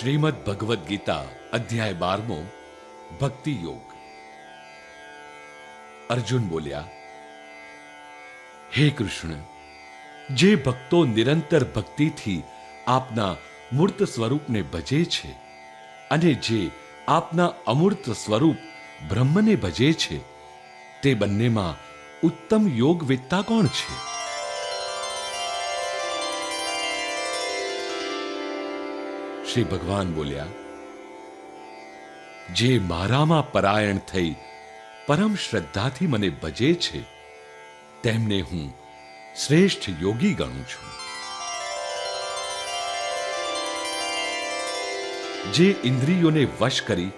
શ્રીમદ ભગવદ્ ગીતા, અધ્યાય બારમો, ભક્તિ યોગ. અર્જુન બોલ્યા, હે કૃષ્ણ, જે ભક્તો નિરંતર ભક્તિથી આપના મૂર્ત સ્વરૂપને ભજે છે અને જે આપના અમૂર્ત સ્વરૂપ બ્રહ્મને ભજે છે, તે બંનેમાં ઉત્તમ યોગ વેત્તા કોણ છે? શ્રી ભગવાન બોલ્યા, જે મારામાં પરાયણ થઈ પરમ શ્રદ્ધાથી મને ભજે છે, તેમને હું શ્રેષ્ઠ યોગી ગણું છું. જે ઇન્દ્રિયોને વશ કરી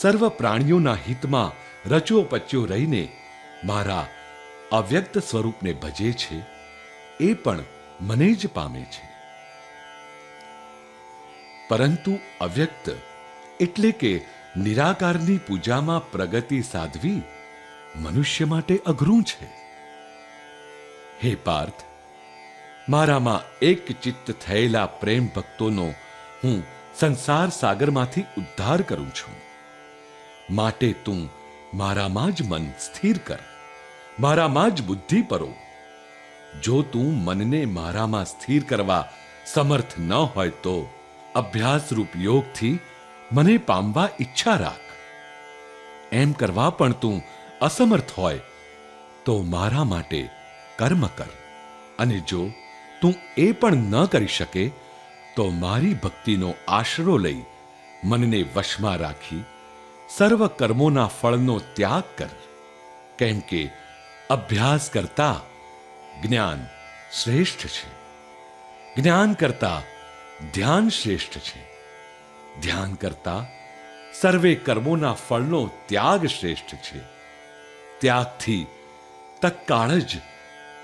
સર્વ પ્રાણીઓના હિતમાં રચો પચ્યો રહીને મારા અવ્યક્ત સ્વરૂપને ભજે છે, એ પણ મને જ પામે છે. પરંતુ અવ્યક્ત એટલે કે નિરાકારની પૂજામાં પ્રગતિ સાધવી મનુષ્ય માટે અઘરું છે. હે પાર્થ, મારામાં એક ચિત્ત થયેલા પ્રેમ ભક્તોનો હું સંસાર સાગરમાંથી ઉદ્ધાર કરું છું. માટે તું મારામાં જ મન સ્થિર કર, મારામાં જ બુદ્ધિ પરો. જો તું મનને મારામાં સ્થિર કરવા સમર્થ ન હોય તો અભ્યાસ રૂપ યોગથી મને પામવા ઈચ્છા રાખ. એમ કરવા પણ તું અસમર્થ હોય, તો મારા માટે કર્મ કર. અને જો તું એ પણ ન કરી શકે, તો મારી ભક્તિનો આશરો લઈ મનને વશમાં રાખી સર્વ કર્મોના ફળનો ત્યાગ કર. કેમ કે અભ્યાસ કરતા જ્ઞાન શ્રેષ્ઠ છે. જ્ઞાન કરતા ધ્યાન શ્રેષ્ઠ છે. ધ્યાન કરતા સર્વે કર્મોના ફળનો ત્યાગ શ્રેષ્ઠ છે. ત્યાગથી તત્કાળ જ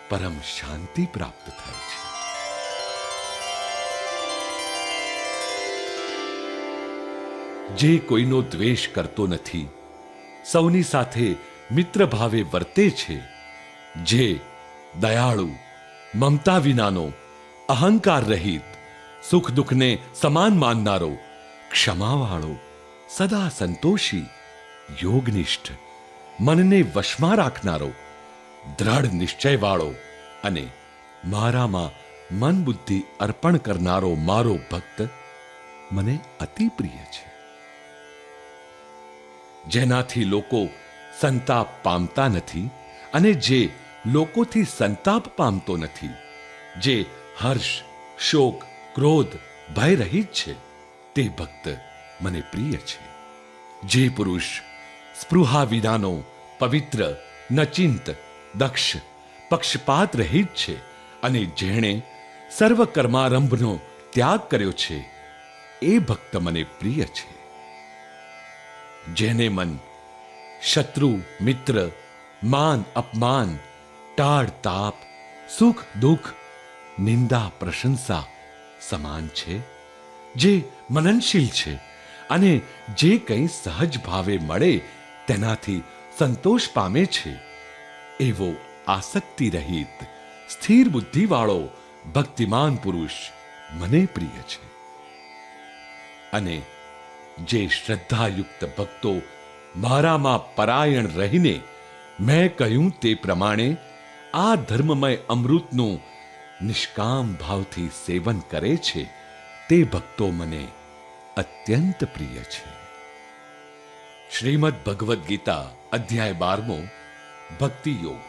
પરમ શાંતિ પ્રાપ્ત થાય છે. જે કોઈનો દ્વેષ કરતો નથી, સૌની સાથે મિત્ર ભાવે વર્તે છે, જે દયાળુ, મમતા વિનાનો અહંકાર રહિત સુખ દુઃખને સમાન માનનારો, ક્ષમાવાળો, સદા સંતોષી, યોગનિષ્ઠ, મનને વશમાં રાખનારો, દ્રઢ નિશ્ચયવાળો અને મારામાં મન બુદ્ધિ અર્પણ કરનારો મારો ભક્ત મને અતિ પ્રિય છે. જેનાથી લોકો સંતાપ પામતા નથી અને જે લોકોથી સંતાપ પામતો નથી, જે હર્ષ, શોક ક્રોધ ભય રહિત છે. તે ભક્ત મને પ્રિય છે. જે પુરુષ સ્પૃહા વિનાનો પવિત્ર, નચિંત, દક્ષ, પક્ષપાત રહિત છે અને જેણે સર્વ કર્મારંભનો ત્યાગ કર્યો છે, એ ભક્ત મને પ્રિય છે. જેને મન શત્રુ, મિત્ર, માન, અપમાન, ટાળ, તાપ, સુખ, દુઃખ, નિંદા, પ્રશંસા સમાન છે, જે મનનશીલ છે અને જે કંઈ સહજ ભાવે મળે તેનાથી સંતોષ પામે છે. એવો આસક્તિ રહિત સ્થિર બુદ્ધિવાળો, ભક્તિમાન પુરુષ મને પ્રિય છે. અને જે શ્રદ્ધાયુક્ત ભક્તો મારામાં પરાયણ રહીને મેં કહ્યું તે પ્રમાણે આ ધર્મમય અમૃતનું નિષ્કામ ભાવથી સેવન કરે છે, તે ભક્તો મને અત્યંત પ્રિય છે. શ્રીમદ ભગવદ્ ગીતા અધ્યાય બારમો ભક્તિ યોગ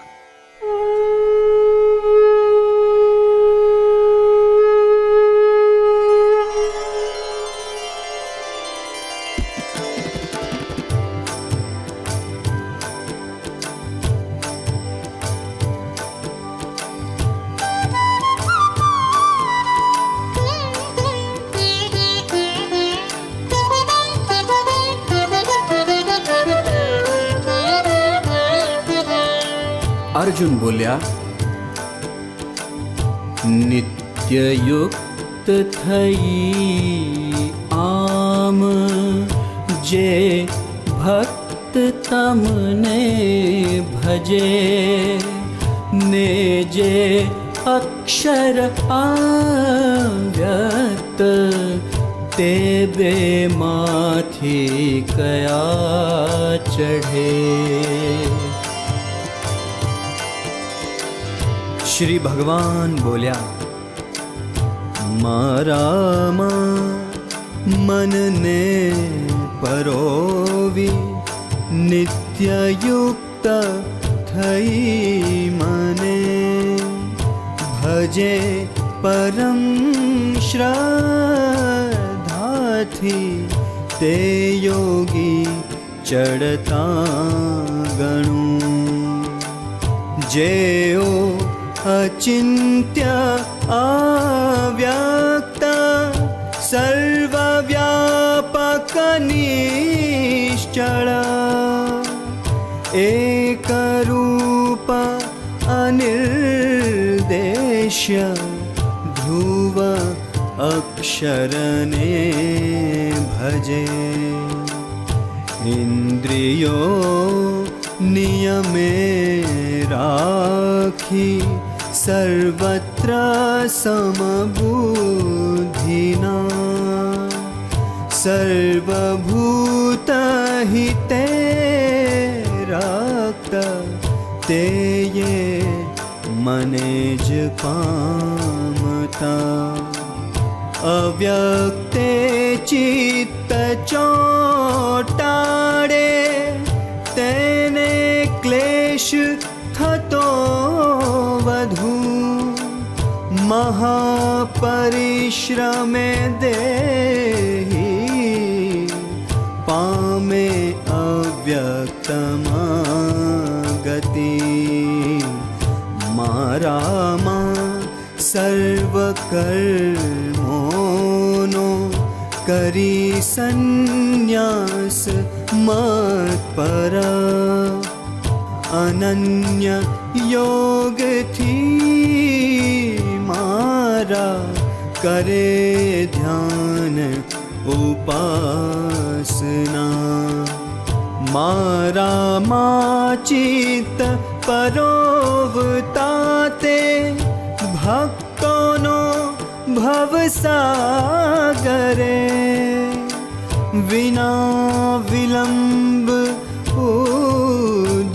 અર્જુન બોલ્યા નિત્યયુક્ત થઈ આમ જે ભક્ત તમને ભજે ને જે અક્ષર આવ્યક્ત તે બે માથી કયા ચઢે શ્રી ભગવાન બોલ્યા મારામાં મનને પરોવી નિત્યયુક્ત થઈ મને ભજે પરમ શ્રદ્ધાથી તે યોગી ચડતા ગણું જેઓ अचिन्त्य आव्याक्ता सर्वव्यापकनिश्चला। एकरूप अनिर्देश्य ध्रुव अक्षरणे भजे। इन्द्रियो नियमे राखि सर्वत्र समबुद्धिना। सर्वभूतहिते रक्त ते ये मनेज कामता अव्यक्ते चित्त चोटाडे तेने क्लेश महापरिश्रमे देहि पामे अव्यक्त मति म सर्वकर्णो नो करी सन्न्यास मत्पर। अनन्य योगथी મારા કરે ધ્યાન ઉપાસના. મારામાં માચિત પરોવતા તે ભક્તોનો ભવસાગરે વિના વિલંબ ઉધાર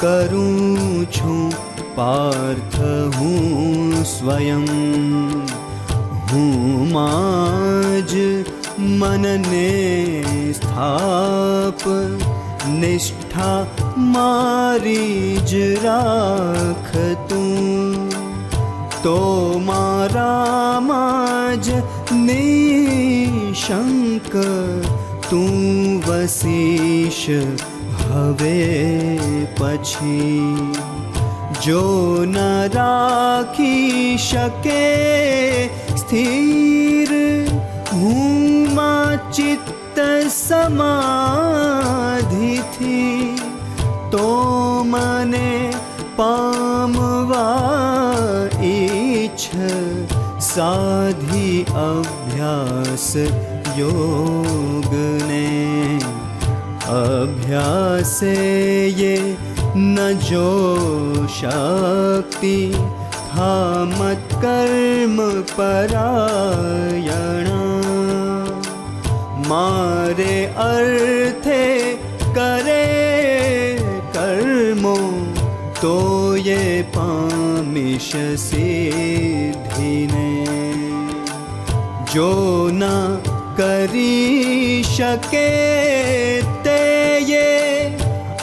કરું છું પાર્થ સ્વયં હું માજ મનને સ્થાપ નિષ્ઠા મારી જ રાખતું તો મારામાં જ નિશંક તું વસીશ હવે પછી જો ન રાખી શકે સ્થિર હું ચિત્ત સમાધિથી તો મને પામવા ઈચ્છ સાધી અભ્યાસ યોગને અભ્યાસે યે न जो शक्ति मत्कर्म परायण। मारे अर्थे करे कर्मो तो ये पामिष सिद्धिने। जो न करी शके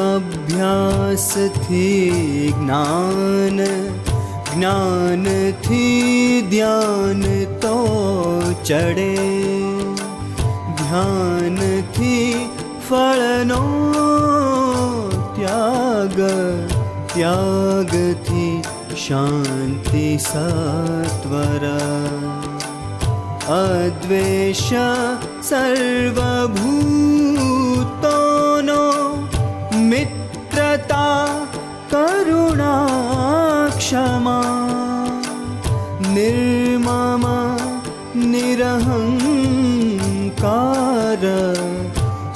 अभ्यास थी ज्ञान ज्ञान थी ध्यान तो चढ़े। ध्यान थी फलनो त्याग त्याग थी शान्ति सत्वर। अद्वेष सर्वभूत क्षमा निर्मम निरहङ्कार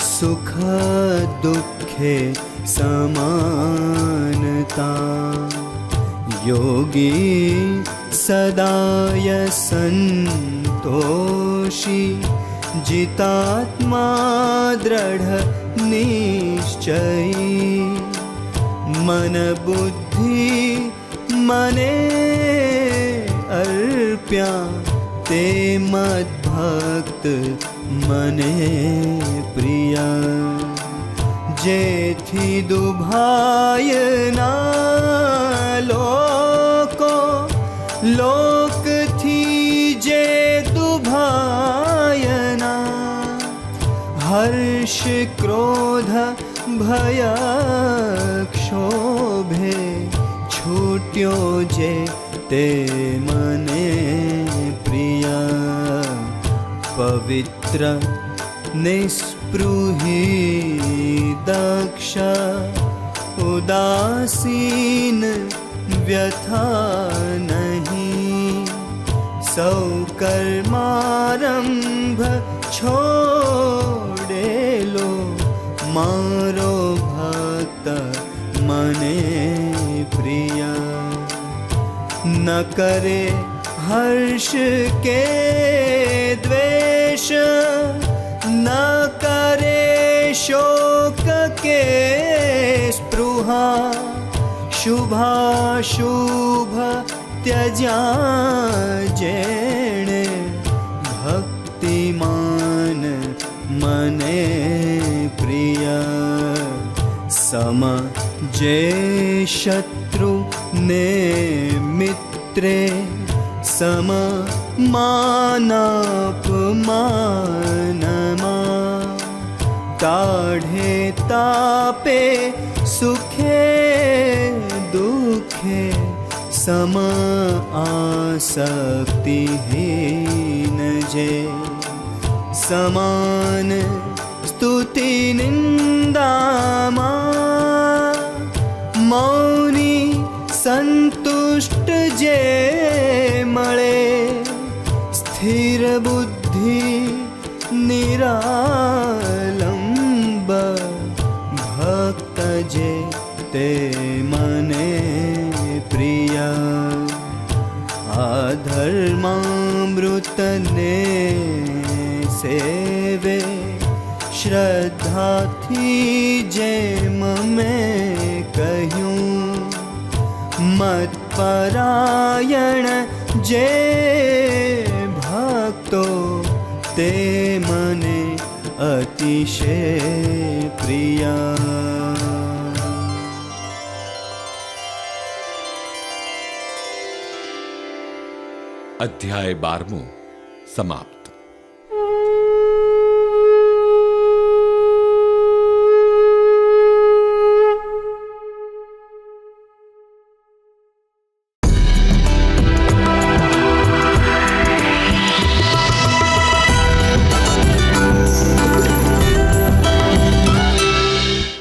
सुखदुःखे समानता। योगी सदाय य सन्तोषी जितात्मा दृढनिश्चयी मनबुद्धि મન અર્પ્યા તે મદભક્ત મને પ્રિયા. જેથી દુભાય ના લોકો લોકથી જે દુભાયના હર્ષ, ક્રોધ, ભય છૂટ્યો છે તે મને પ્રિય. પવિત્ર, નિસ્પૃહી, દક્ષ, ઉદાસીન વ્યથા નહીં સૌ કર્મારંભ છોડેલો મારો ભક્ત મને ન કરે હર્ષ કે દ્વેષ ન કરે શોક કે સ્પૃહા શુભાશુભ ત્યજ્યા જેણે ભક્તિમાન મને પ્રિય सम जे शत्रु ने मित्रे समपमानमा काढे तापे सुखे दुखे सम आशक्तिहीन जे। स स्तुतिनिन्दा મૌની સંતુષ્ટ જે મળે, સ્થિર બુદ્ધિ નિરાલંબ ભક્ત જે તે મને પ્રિય. આધર્મામૃતને સેવે, શ્રદ્ધાથી જેમ મેં કહ્યું મત્પરાયણ જે ભક્તો તે મને અતિશય પ્રિય અધ્યાય બારમું સમાપ્ત